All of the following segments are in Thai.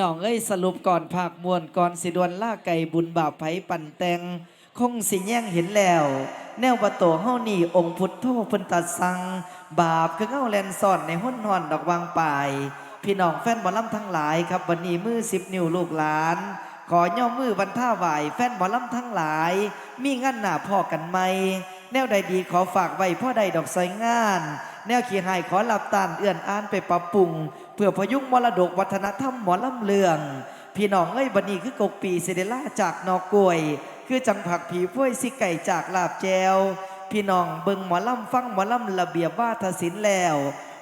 น้องเอ้ยสรุปก่อนภาคมวลก่อนสิดวนล่าไก่บุญบาปไผปั่นแตงคงสิแย่งเห็นแล้ว แนวว่าโตเฮานี่องค์พุทโธเพิ่นตัดสัง บาปคือเงาแลนซ่อนในห้นหอนดอกวางป่าย พี่น้องแฟนหมอลล่ำทั้งหลายครับวันนี้มือสิบนิ้วลูกหลาน ขอย่อมือวันท่าไหวแฟนหมอลล่ำทั้งหลาย มีงานหน้าพ่อกันไหมแนวใดดีขอฝากไว้พ่อใดดอกไซงาน แนวขี้หายขอหลับตานเอื่อนอ่านไปปรับปรุง เพื่อพยุงมรดกวัฒนธรรมหมอลำเลือง พี่น้องเอ้ยบันนี้คือกกปีเซเดล่าจากนอกกวย คือจังผักผีพ้วยสิไก่จากลาบแจวพี่น้องเบิงหมอลำฟังหมอลำระเบียบว่าทศิลแล้ว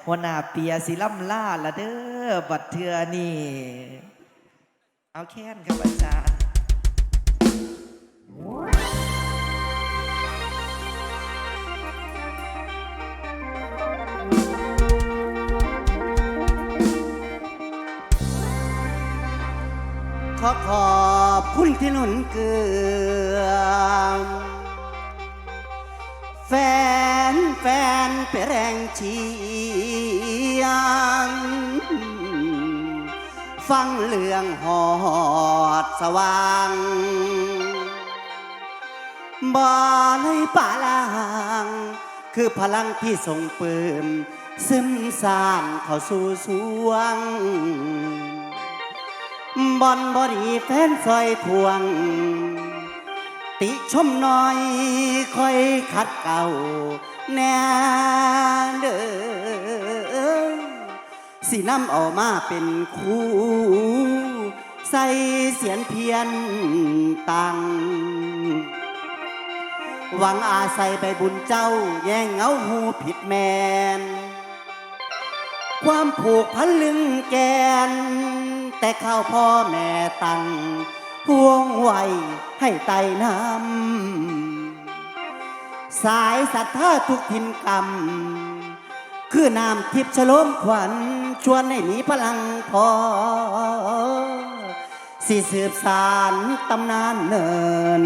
หัวหน้าเปียสิลำล่าละเด้อบัดเทือนี่เอาแค้นครับอาจารย์ ขอขอบคุณที่หนุนเกลือแฟนแฟนไปแรงเชียงฟังเรื่องหอดสว่างบ่เลยป่าลางคือพลังที่ส่งเปิมซึมซ่านเข้าสู่สวง บอนบอดีแฟนซอยทวง ติชมน่อยคอยขัดเก่าแน่เด้อสินำเอามาเป็นคู่ ใส่เสียนเพียนตัง หวังอาศัยใบบุญเจ้า แย่งเงาหูผิดแมน ความผูกพันลึงแกน แต่ข้าวพ่อแม่ตั้งห่วงไว้ให้ไต่น้ำสายศรัทธาทุกทินกรรม คือน้ำทิพย์ฉลมขวัญชวนให้มีพลังพอสิสืบสารตำนานเนิน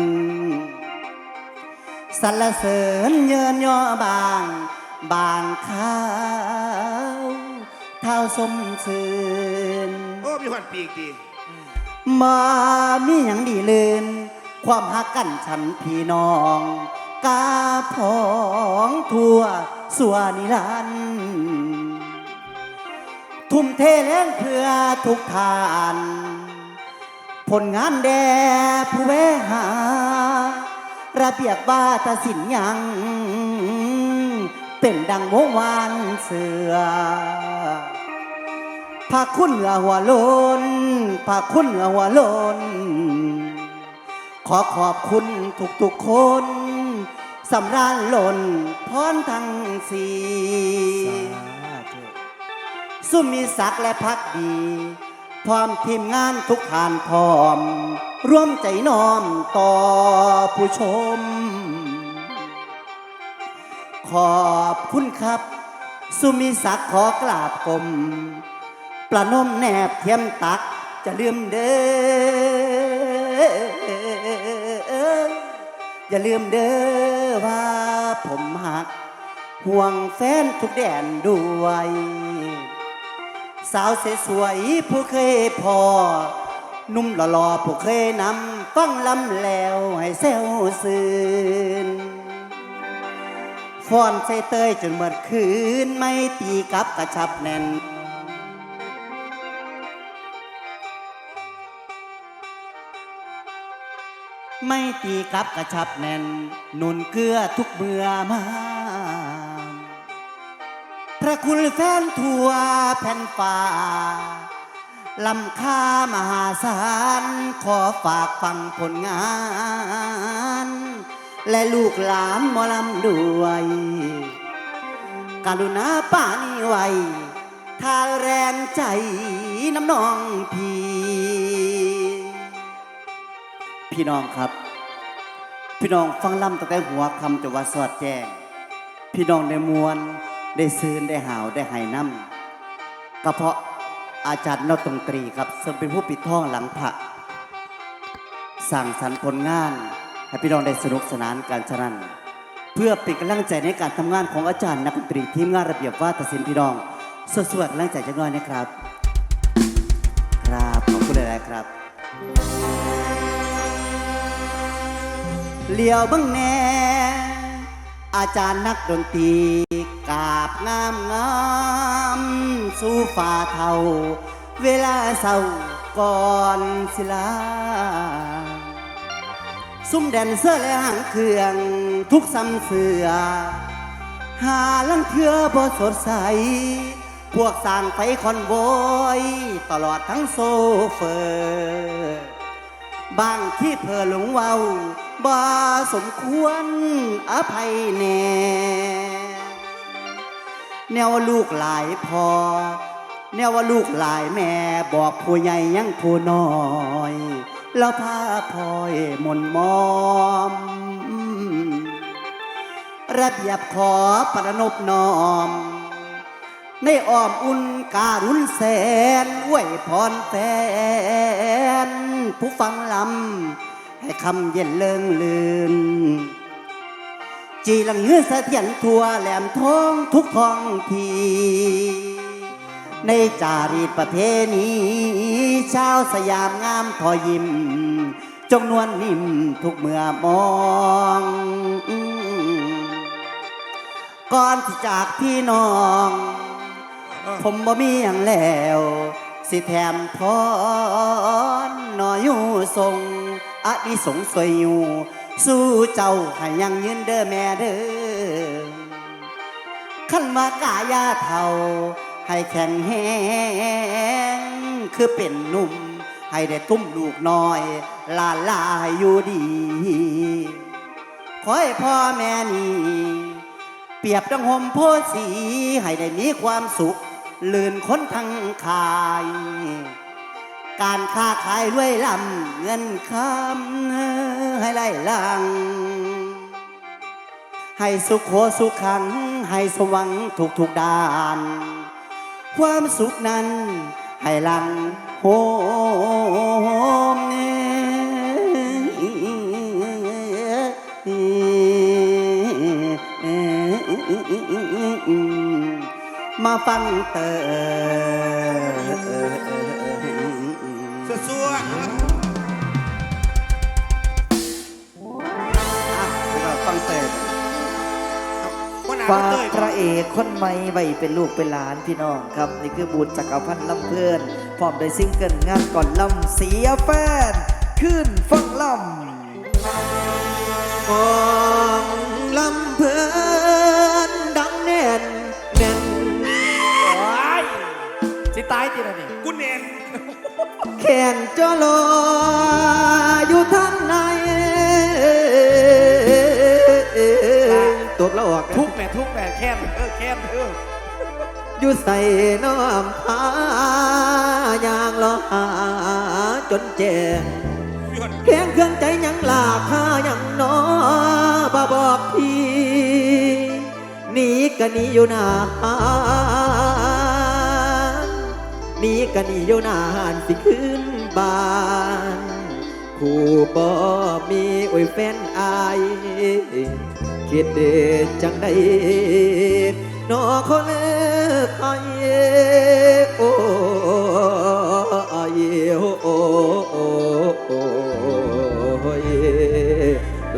สรรเสริญเยินย่อบาง บางข้าวเท่าสมซื่น มีควันปีกดีมามีอย่างดีเลืนความหักกันฉันพี่น้อง กาพองทั่วสัวนิรันดร์ทุ่มเทแรงเพื่อทุกทาน ผลงานแด่ผู้เวหา ระเบียบว่าตสินยัง เป็นดังวงวานเสือ พาคุณเหนือหัวลนพาคุณเหนือหัวลน ขอขอบคุณทุกๆคนสำราญหล่นพรทั้งสี่สุมีศักดิ์และพักดี พร้อมทีมงานทุกฐานพร้อม ร่วมใจน้อมต่อผู้ชม ขอบคุณครับ สุมีศักดิ์ขอกราบกรม ประนมแนบเทียมตักจะลืมเด้ออย่าลืมเด้อว่าผมหัก ห่วงแฟนทุกแดนด้วย สาวสวยๆผู้เคยพอ นุ่มหล่อๆผู้เคยนำฟังลำแล้วให้เซลซืนฟ้อนใส่เตยจนเมื่อคืนไม่ตีกับกระชับแน่น ไม่ตีกับกระชับแน่น นุนเกลือทุกเมื่อมา พระคุณแฟนทั่วแผ่นฟ้าลำค่ามหาศาลขอฝากฟังผลงาน และลูกหลานมอลำด้วย กรุณาปานี้ไว้ทาแรงใจน้ำนองพี่ พี่น้องครับ พี่น้องฟังล่ำตั้งแต่หัวคำจนว่าสอดแจ้ง พี่น้องได้มวลได้ซืนได้หาวได้ไหน้ำก็เพราะอาจารย์นอดตรงตรีครับซึ่งเป็นผู้ปิดท่องหลังพระสั่งสรรผลงานให้พี่น้องได้สนุกสนานการฉะนั้น เพื่อเป็นกำลังใจในการทำงานของอาจารย์นักดนตรีทีมงานระเบียบว่าตัดสินพี่น้องสวดๆกำลังใจจังน้อยนะครับ ครับขอบครับ เลี้ยวบังแน่อาจารย์นักดนตรีกราบงามงามสู่ฝ่าเทาเวลาเศร้าก่อนสิลาซุ้มแดนเสื้อและหางเครื่องทุกซ้ำเสือ หาลังเทือบ่สดใส พวกสร้างไฟคอนโวยตลอดทั้งโซเฟอร์ บางที่เพอหลงเว้าบ่สมควรอภัยแน่แนวว่าลูกหลายพอ แนวว่าลูกหลายแม่บอกผู้ใหญ่ยังผู้น้อย แล้วพาพลอยหมนมอม ระเบียบขอประนบน้อม ในอ้อมอุ่นการุณแสนอวยพรแฟน ผู้ฟังลำ ให้คำเย็นเลิงลืน จีหลังเงือเสถียรทั่วแหลมท้องทุกท้องที ในจารีตประเพณีชาวสยามงามพอยิ้ม จงนวลนิ่มทุกเมื่อมองก่อนที่จากพี่น้อง ผมบ่มีอย่างแล้ว สิแถมพรหน่อยอยู่ทรงอดิสงสวยอยู่ สู้เจ้าให้ยังยืนเด้อแม่เด้อขันมากายาเท่า ให้แข็งแห้งคือเป็นหนุ่ม ให้ได้ตุ้มลูกน้อย ลาลาอยู่ดีขอให้พ่อแม่นี่เปรียบดังห่มโพสีให้ได้มีความสุข ลื่นค้นทั้งขาย การค้าขายรวยลำเงินคำให้ไล่ลัง ให้สุขโขสุขขัง ให้สวังทุกทุกด้าน ความสุขนั้น ให้ลังโหม มาฟังเตอสัวฟังเตอๆวันหนาฝากเต้ยพระเอกคนใหม่ไว้เป็นลูกเป็นหลานพี่น้องครับ นี่คือบุญจักรพันธ์ลำเพลินพร้อมด้วยซิงเกิลงานก่อนลำเสียแฟน ขึ้นฟังลำขอ นจอลออยู่ทางในตัวเราออกทุกแม่ทุกแม่แค้นเออแค้นเอออยู่ใส่น้ำพายางรอหาจนแจ้งแข็งเครื่องใจยังลาคายังนอบาบอกพี่หนีกันนีอยู่นานหนีกันนีอยู่นานสิขึ้น บ้านคู่บ่มีโอ้ยแฟนอายคิดเด็ดจังได้นอคนเลิกอโอ้ยโอ้โอโอ้โอ้ย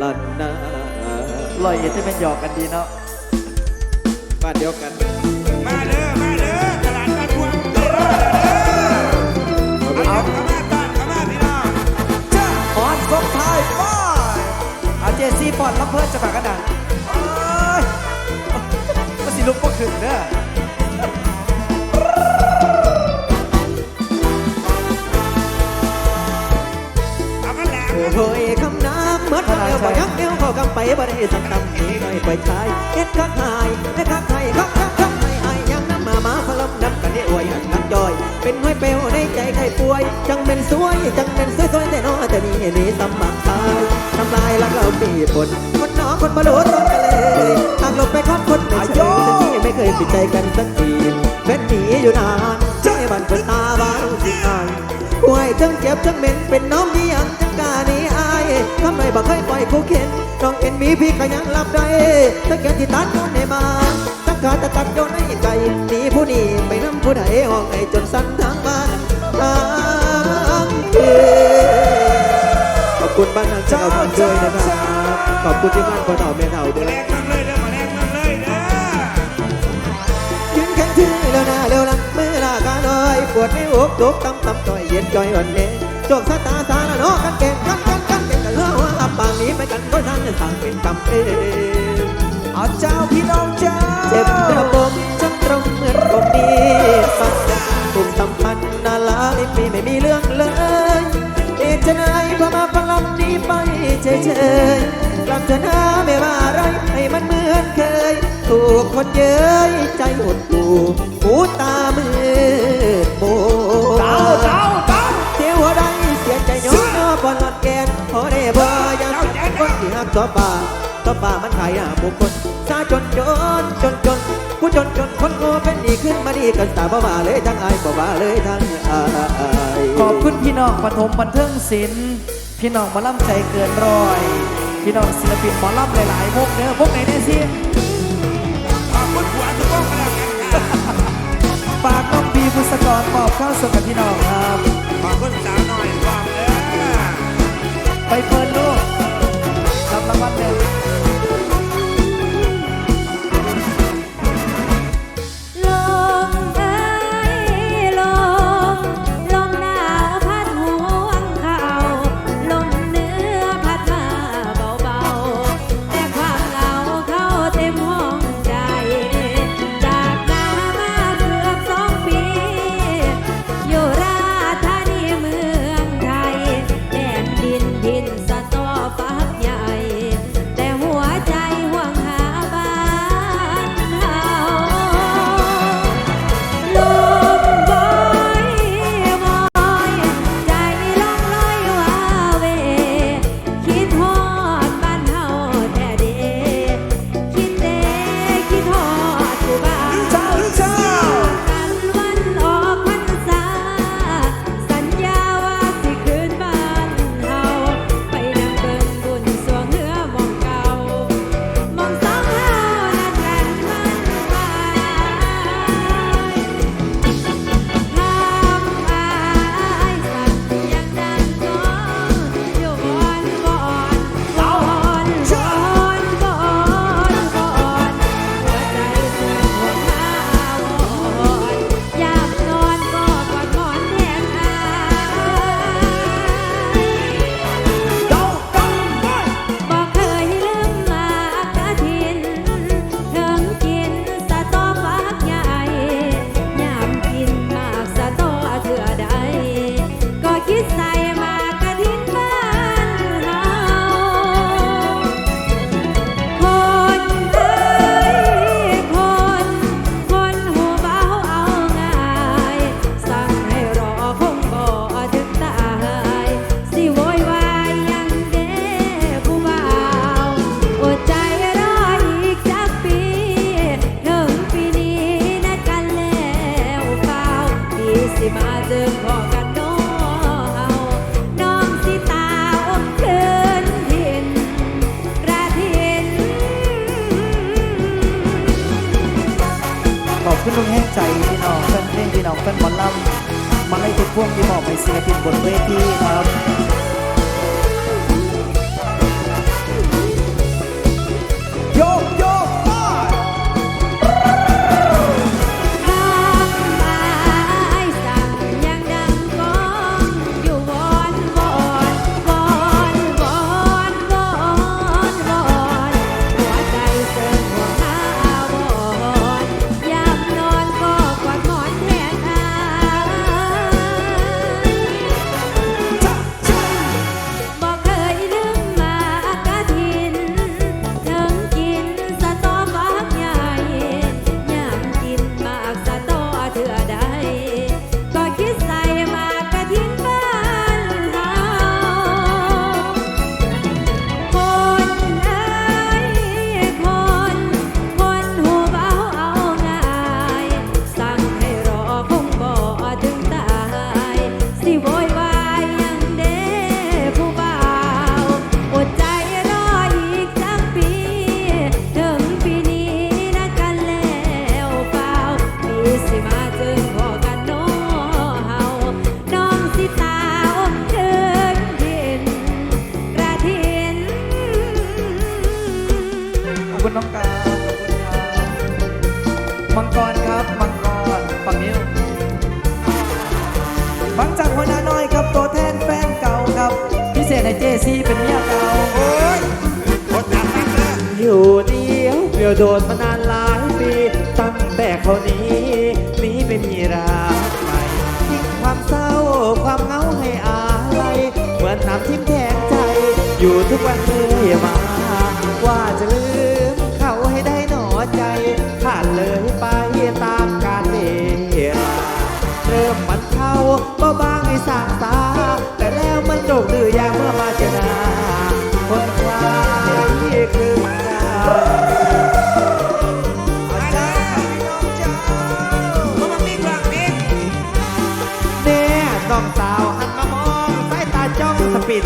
ลันนาลอยจะเป็นหยอกกันดีเนาะบ้านเดียวกัน มาเด้อมา ออนสงท้ายป้ายอาเจซี่ปอนลำเพลินจะฝากกันดังโอ้ยมาสิลุกก็ขึ้นเด้อเอากันแหลมนะโอ้ยคำน้ำมื่อทางเอวบ่ยักเอวเข้ากำไปบ่ได้สังตำนี้หน่อยไปชายเอ็ดคักหายและคักไทยคัก เป็นห้อยเปลวในใจใครป่วย จังเป็นสวย จังเป็นสวยสวยแต่น้อแต่นี่นี่สมัครตายทำลายแล้วก็มีผลคนหนอคนบรรลุต้นกันเลยหากหลบไปคบคนไม่เชื่อที่ไม่เคยปิดใจกันสักทีเป็นหนีอยู่นานใจบันเป็นตาบ้านสิอายป่วยจังเจ็บจังเหม็นเป็นน้องที่ยังจังกล้าหนีอายทำไมบ่เคยปล่อยคู่เข็นน้องเอ็นมีพี่ก็ยังรับได้ถ้าแกที่ตัดโยนให้มา ตั้งขาตะตัดโยนให้ไกลหนีผู้นี้ไปนำผู้ใดห้องไอจนสั่นทางบ้านทางคืจะเอาบุญด้วยนะครับขอบคุณที่บ้านพ่อเฒ่าแม่เฒ่าด้วยแรงมืองเลยเด้อมาแรงมืองเลยเด้อยืนแข็งชื่อเร็วหน้าเร็วหลังมือลากาลอยปวดไม่อกตุกตำตำต่อยเย็นจอยอ่อนเนโชคชะตาสารโนกันเก่งกันกันกันเก่งกันเล่าว่าปางนี้ไปกันก็ทางจะสั่งเป็นกำเองเอาเจ้าพี่น้องเจ้า ฟันปุ่มสัมพันนาลายปีไม่มีเรื่องเลยเอจะไหนพอมาฟังลำนี้ไปเฉยๆกลับเธอน้าไม่ว่าไรให้มันเหมือนเคย ถูกคนเย้ยใจหดหูหูตามืดโบเจ้าเจ้าเจ้าเที่ยวหัวใดเสียใจย้อนนอบอลหลอดแกนพอได้บ่ยังเป็นคนที่หักตัวป่าตัวป่ามันขายหน้าบุคคล ซาจนจนจนจนผู้จนจนคนโง่เป็นดีขึ้นมาดีกันตาบ่ว่าเลยทั้งอายบ่ว่าเลยทั้งอายขอบคุณพี่น้องปฐมบันเทิงศิลป์พี่น้องหมาล่ำใจเกินร้อย พี่น้องศิลปินหมอล่ำหลายๆพวกเด้อพวกไหนแน่สิขอบคุณหัวทุกคนมาแล้วกันค่ะฝากน้องบีบุษกรมอบข้าวสดกับพี่น้องครับขอบคุณสาวหน่อยบอกเด้อไปเฟินลูกรับรางวัลเลย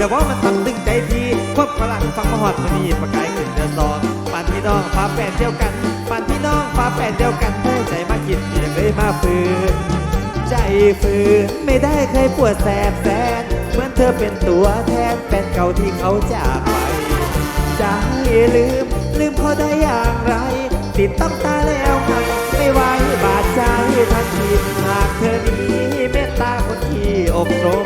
แต่ว่ามันทำตึงใจทีควบพลังฟังมาหอดมันมีประกายขึ้นเดือดซอปานพี่น้องฟ้าแปดเดียวกันปานพี่น้องฟ้าแปดเดียวกันเพื่อใจมากินเพียงเลยมาฝืนใจฝืนไม่ได้เคยปวดแสบแสนเหมือนเธอเป็นตัวแทนแฟนเก่าที่เขาจากไปจะให้ลืม ลืมเขาได้อย่างไร ติดต้องตาแล้วไงไม่ไหวบาดใจทันทีหากเธอนี้เมตตาคนที่อบรม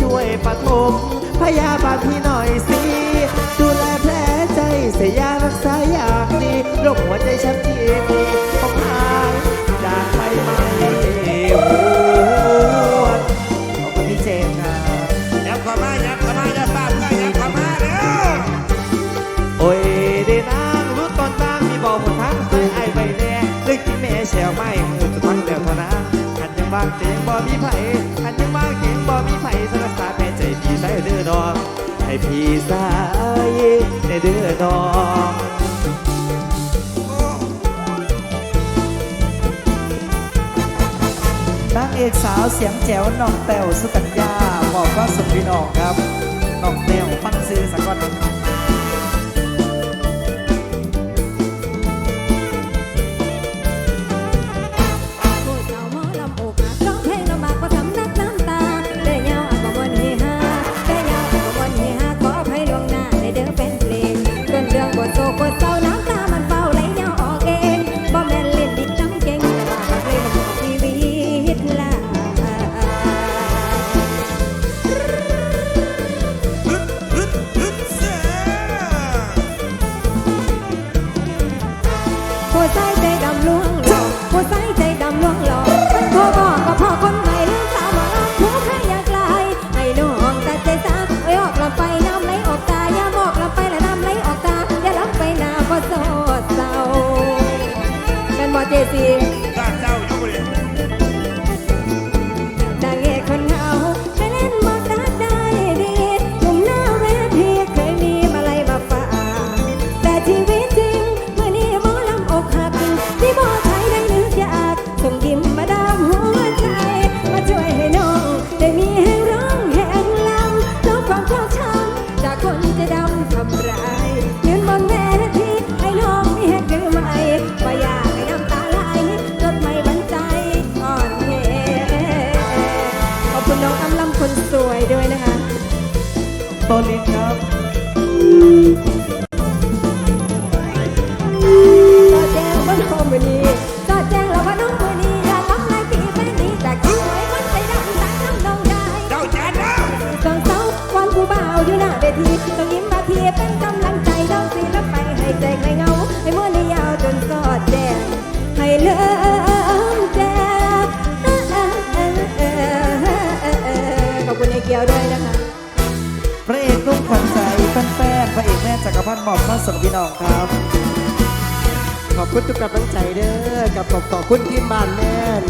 ช่วยปฐม พยาบาลพี่หน่อยสิ ดูแลแผลใจเสียยารักษาอย่างดีโรคหัวใจช้ำที่มีของหายจากไปไม่หวนขอบคุณพี่เจมส์ครับ ยับเข้ามายับเข้ามาย่าป้าเพื่อนยับเข้ามาเด้อโอ้ยเดนางรู้ตอนบ้างมีบอกหมดทั้งเคยไอ้ใบแน่ลึกที่แม่แชวไม่มือสุดท้ายเดียวเท่านั้นอันยังบางเตียงบ่มีไผ ให้พี่สายในเดือน้องนางเอกสาวเสียงแจ๋วน้องแต้วสุกัญญาบอกว่าสุดพี่น้องครับน้องแต้ว คุณทีมบ้านแม่น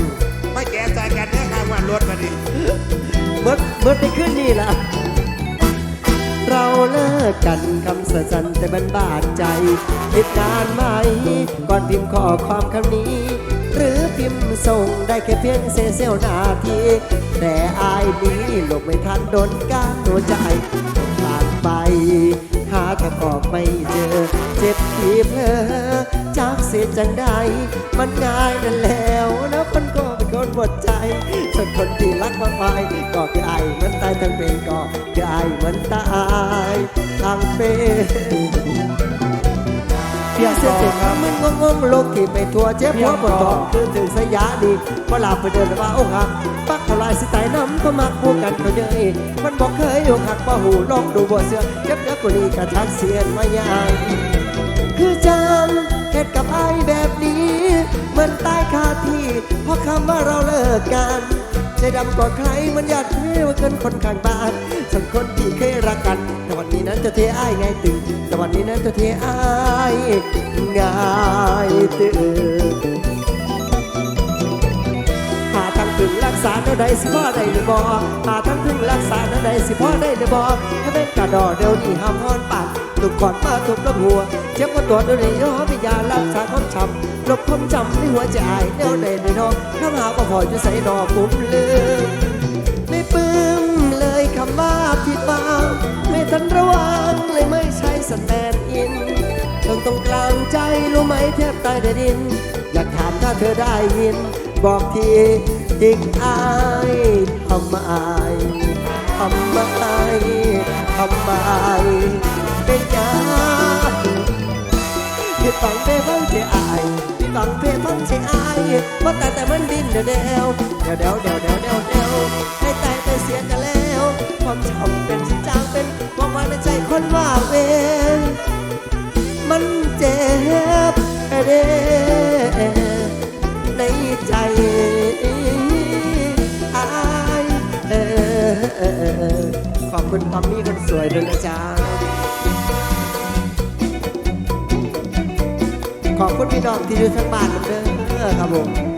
ไม่แก่ใจกันเด้อข้างวันรถมาดิเมื่อเมื่อไปขึ้นนี่ล่ะ เราเลิกกันคำสันๆแต่มันบาดใจเหตุการณ์ไหม ก่อนพิมพ์ข้อความคำนี้ หรือพิมพ์ส่งได้แค่เพียงเสี้ยวนาที แต่อายนี้หลบไม่ทันโดนก้านหัวใจผ่านไป หาทางออกไม่เจอ เจ็บที่เพลอจากเสียจังใด มันง่ายนั่นแล้วนะคนก็เป็นคนหมดใจส่วนคนที่รักมากไปก็คือไอ้มันตายทั้งเป็นก็คือไอ้เหมันตายทั้งเป็น เพียงเสียเจ็บครับมึนงงงโลกที่ไปทั่วเจ็บหัวปวดท้องคือถึงสยาดีพอหลับไปเดินว่าโอ้หักปักท่าไรสิตายน้ำก็มักพูกันเขาเยอะมันบอกเคยอกหักบ่หูลองดูบ่เสือเจ็บเยอกว่านี้กระทักเสียนมาย่างคือจังเหตุกับไอ้แบบนี้เหมือนตายคาที่เพราะคำว่าเราเลิกกันใจดำกว่าใครมันอยากเท่ว่าเกินคนข้างบ้านส่วนคนที่เคยรักกัน นั้นจะเทอ้ายไงายตื่นแต่วันนี้นั้นจะเทอ้ายง่ายตื่นหาทางถึงรักษาเท่าใดสิพ่อได้หรือบ่หาทางถึงรักษาเท่าใดสิพ่อได้หรือบ่ถ้าเป็นกระดอเดี๋ยวนี้ห้ามพอนปากตุกก่อนมาตุกลบหัวเจ็บก็ตัวเดี๋ยวนี้ย่อวิญญารักษาความช้ำลบความจำในหัวใจแนวใดในน้องถ้าหาก็พอจะใส่ดอกปุ่มลืมไม่ปลื้ยำว่าผิดหวังไม่ทันระวังเลยไม่ใช่สแตนด์อินตรงตรงกลางใจรู้ไหมแทบตายได้ดิน อยากถามถ้าเธอได้ยิน บอกทีทิ้งอายทำไมทำไมทำไมเป็นยังพี่ฟังเพฟังเสียอาย ฟังเพลงของสิอายว่าแต่แต่มันดินเดียวเดียวเดียวเดียวเดียวเดียวเดียวให้ตายไปเสียกันแล้ว ความชอบเป็นสิจางเป็นมองมหมาในใจคนว่าเวรมันเจ็บเด้ในใจอายขอบคุณทอมมี่คนสวยด้วยนะจ๊ะ ขอบคุณพี่น้องที่อยู่ทั้งบ้านเด้อครับผม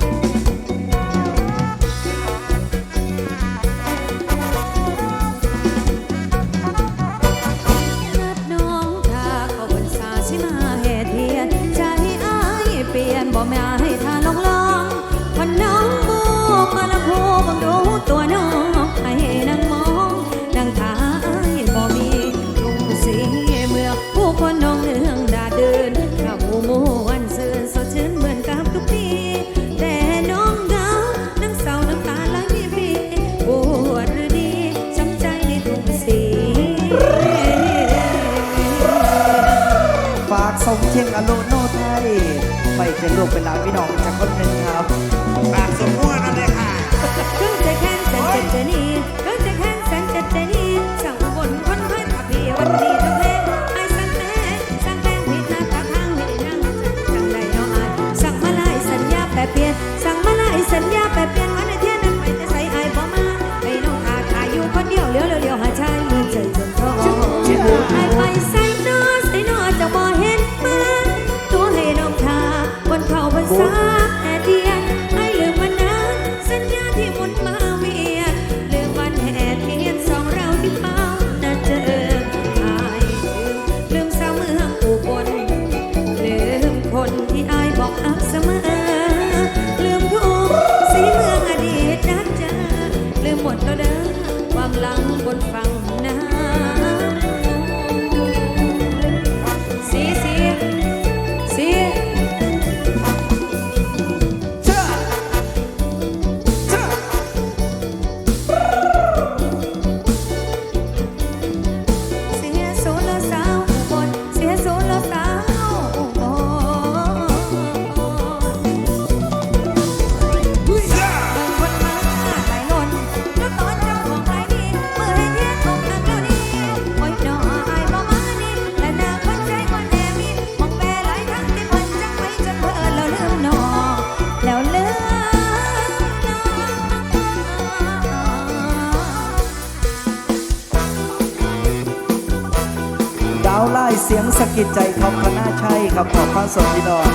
าวไล่เสียงสะกิดใจท็อปคณะชัยครับขอบพระสวัสดีดอก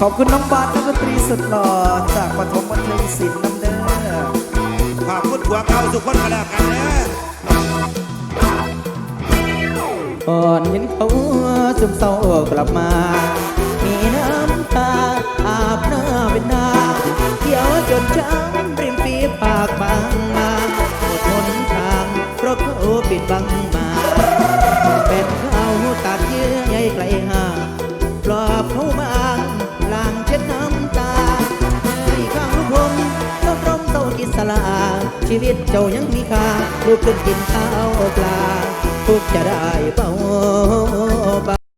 ขอบคุณน้องบาสนักดนตรีสุดหล่อจากปฐมบันเทิงศิลป์น้ำเด้อขอบคุณหัวเก่าทุกคนก็แล้วกันเด้อก่อนเห็นเขาซึมเศร้ากลับมา มีน้ำตาอาบหน้าเป็นนาเขียวจนช้ำริมฝีปากบางีวิตเจ้ายังมีค่าลูกขึ้นกินข้าวปลาทุกจะได้เบาบา